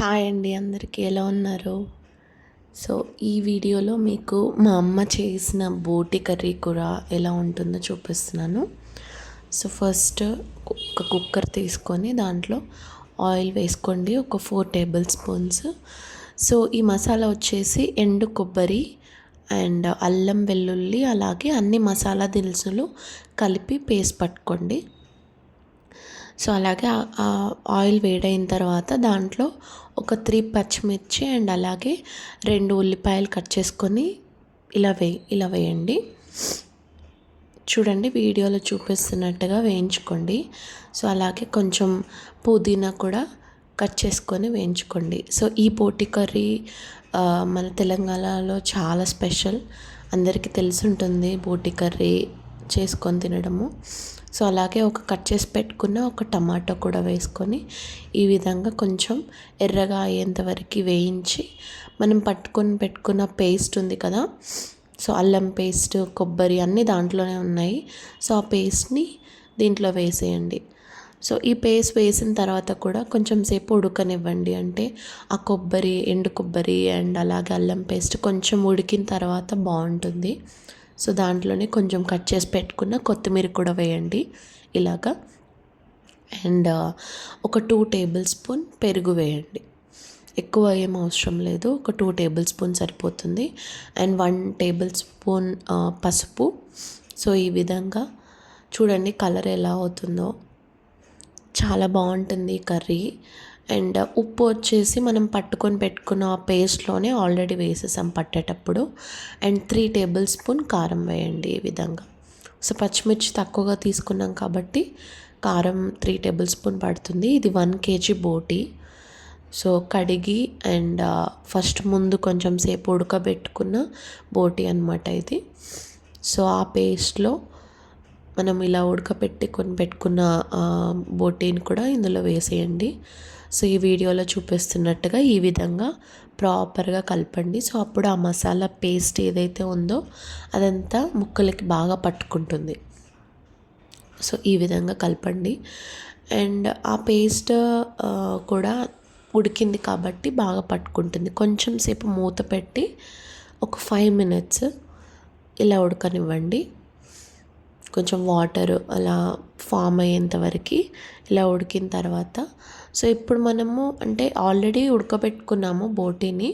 Hi అండి అందరికీ ఎలా ఉన్నారు? సో ఈ వీడియోలో మీకు మా అమ్మ చేసిన బోటి కర్రీ కూర ఎలా ఉంటుందో చూపిస్తున్నాను. సో ఫస్ట్ ఒక కుక్కర్ తీసుకొని దాంట్లో ఆయిల్ వేసుకోండి ఒక ఫోర్ టేబుల్ స్పూన్స్. సో ఈ మసాలా వచ్చేసి ఎండు కొబ్బరి అండ్ అల్లం వెల్లుల్లి అలాగే అన్ని మసాలా దినుసులు కలిపి పేస్ట్ పట్టుకోండి. సో అలాగే ఆయిల్ వేడైన తర్వాత దాంట్లో ఒక త్రీ పచ్చిమిర్చి అండ్ అలాగే రెండు ఉల్లిపాయలు కట్ చేసుకొని ఇలా వే ఇలా వేయండి. చూడండి వీడియోలో చూపిస్తున్నట్టుగా వేయించుకోండి. సో అలాగే కొంచెం పుదీనా కూడా కట్ చేసుకొని వేయించుకోండి. సో ఈ పోటీ కర్రీ మన తెలంగాణలో చాలా స్పెషల్. అందరికీ తెలిసి ఉంటుంది బోటి కర్రీ. చేసుకొని తినడము. సో అలాగే ఒక కట్ చేసి పెట్టుకున్న ఒక టమాటో కూడా వేసుకొని ఈ విధంగా కొంచెం ఎర్రగా అయ్యేంత వరకు వేయించి మనం పట్టుకొని పెట్టుకున్న పేస్ట్ ఉంది కదా సో అల్లం పేస్ట్ కొబ్బరి అన్నీ దాంట్లోనే ఉన్నాయి. సో ఆ పేస్ట్ని దీంట్లో వేసేయండి. సో ఈ పేస్ట్ వేసిన తర్వాత కూడా కొంచెం సేపు ఉడకనివ్వండి. అంటే ఆ కొబ్బరి ఎండు కొబ్బరి అండ్ అలాగే అల్లం పేస్ట్ కొంచెం ఉడికిన తర్వాత బాగుంటుంది. సో దాంట్లోనే కొంచెం కట్ చేసి పెట్టుకున్న కొత్తిమీర కూడా వేయండి ఇలాగా. అండ్ ఒక టూ టేబుల్ స్పూన్ పెరుగు వేయండి. ఎక్కువ ఏం అవసరం లేదు ఒక టూ టేబుల్ స్పూన్ సరిపోతుంది. అండ్ వన్ టేబుల్ స్పూన్ పసుపు. సో ఈ విధంగా చూడండి కలర్ ఎలా అవుతుందో. చాలా బాగుంటుంది కర్రీ. అండ్ ఉప్పు వచ్చేసి మనం పట్టుకొని పెట్టుకున్న ఆ పేస్ట్లోనే ఆల్రెడీ వేసేసాం పట్టేటప్పుడు. అండ్ త్రీ టేబుల్ స్పూన్ కారం వేయండి ఈ విధంగా. సో పచ్చిమిర్చి తక్కువగా తీసుకున్నాం కాబట్టి కారం త్రీ టేబుల్ స్పూన్ పడుతుంది. ఇది వన్ కేజీ బోటి. సో కడిగి అండ్ ఫస్ట్ ముందు కొంచెం సేపు ఉడకబెట్టుకున్న బోటి అనమాట ఇది. సో ఆ పేస్ట్లో మనం ఇలా ఉడకపెట్టి కొని పెట్టుకున్న బోటీని కూడా ఇందులో వేసేయండి. సో ఈ వీడియోలో చూపిస్తున్నట్టుగా ఈ విధంగా ప్రాపర్గా కలపండి. సో అప్పుడు ఆ మసాలా పేస్ట్ ఏదైతే ఉందో అదంతా ముక్కలకి బాగా పట్టుకుంటుంది. సో ఈ విధంగా కలపండి. అండ్ ఆ పేస్ట్ కూడా ఉడికింది కాబట్టి బాగా పట్టుకుంటుంది. కొంచెం సేపు మూత పెట్టి ఒక ఫైవ్ మినిట్స్ ఇలా ఉడకనివ్వండి. కొంచెం వాటర్ అలా ఫామ్ అయ్యేంత వరకు ఇలా ఉడికిన తర్వాత. సో ఇప్పుడు మనము అంటే ఆల్రెడీ ఉడకబెట్టుకున్నాము బోటీని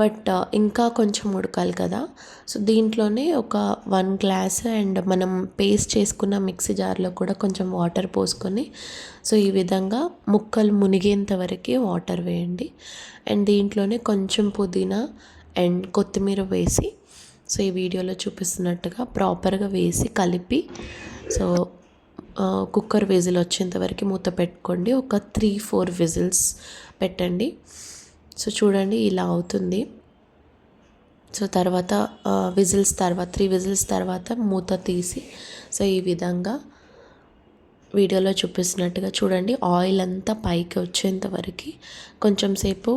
బట్ ఇంకా కొంచెం ఉడకాలి కదా. సో దీంట్లోనే ఒక వన్ గ్లాస్ అండ్ మనం పేస్ట్ చేసుకున్న మిక్సీ జార్లో కూడా కొంచెం వాటర్ పోసుకొని సో ఈ విధంగా ముక్కలు మునిగేంత వరకు వాటర్ వేయండి. అండ్ దీంట్లోనే కొంచెం పుదీనా అండ్ కొత్తిమీర వేసి సో ఈ వీడియోలో చూపిస్తున్నట్టుగా ప్రాపర్గా వేసి కలిపి సో కుక్కర్ విజిల్ వచ్చేంత వరకు మూత పెట్టుకోండి. ఒక త్రీ ఫోర్ విజిల్స్ పెట్టండి. సో చూడండి ఇలా అవుతుంది. సో తర్వాత విజిల్స్ తర్వాత త్రీ విజిల్స్ తర్వాత మూత తీసి సో ఈ విధంగా వీడియోలో చూపిస్తున్నట్టుగా చూడండి. ఆయిల్ అంతా పైకి వచ్చేంత వరకు కొంచెం సేపు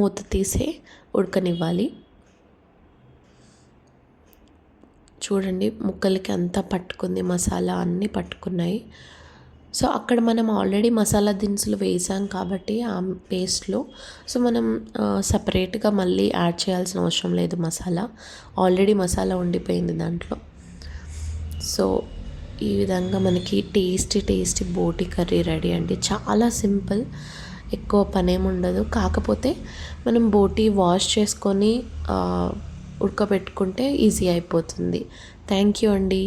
మూత తీసే ఉడకనివ్వాలి. చూడండి ముక్కలకి అంతా పట్టుకుంది మసాలా అన్నీ పట్టుకున్నాయి. సో అక్కడ మనం ఆల్రెడీ మసాలా దినుసులు వేసాం కాబట్టి ఆ పేస్ట్లో. సో మనం సపరేట్గా మళ్ళీ యాడ్ చేయాల్సిన అవసరం లేదు మసాలా. ఆల్రెడీ మసాలా ఉండిపోయింది దాంట్లో. సో ఈ విధంగా మనకి టేస్టీ టేస్టీ బోటి కర్రీ రెడీ అండి. చాలా సింపుల్ ఎక్కువ పనేం ఉండదు. కాకపోతే మనం బోటి వాష్ చేసుకొని ఉడకబెట్టుకుంటే ఈజీ అయిపోతుంది. థ్యాంక్ యూ అండి.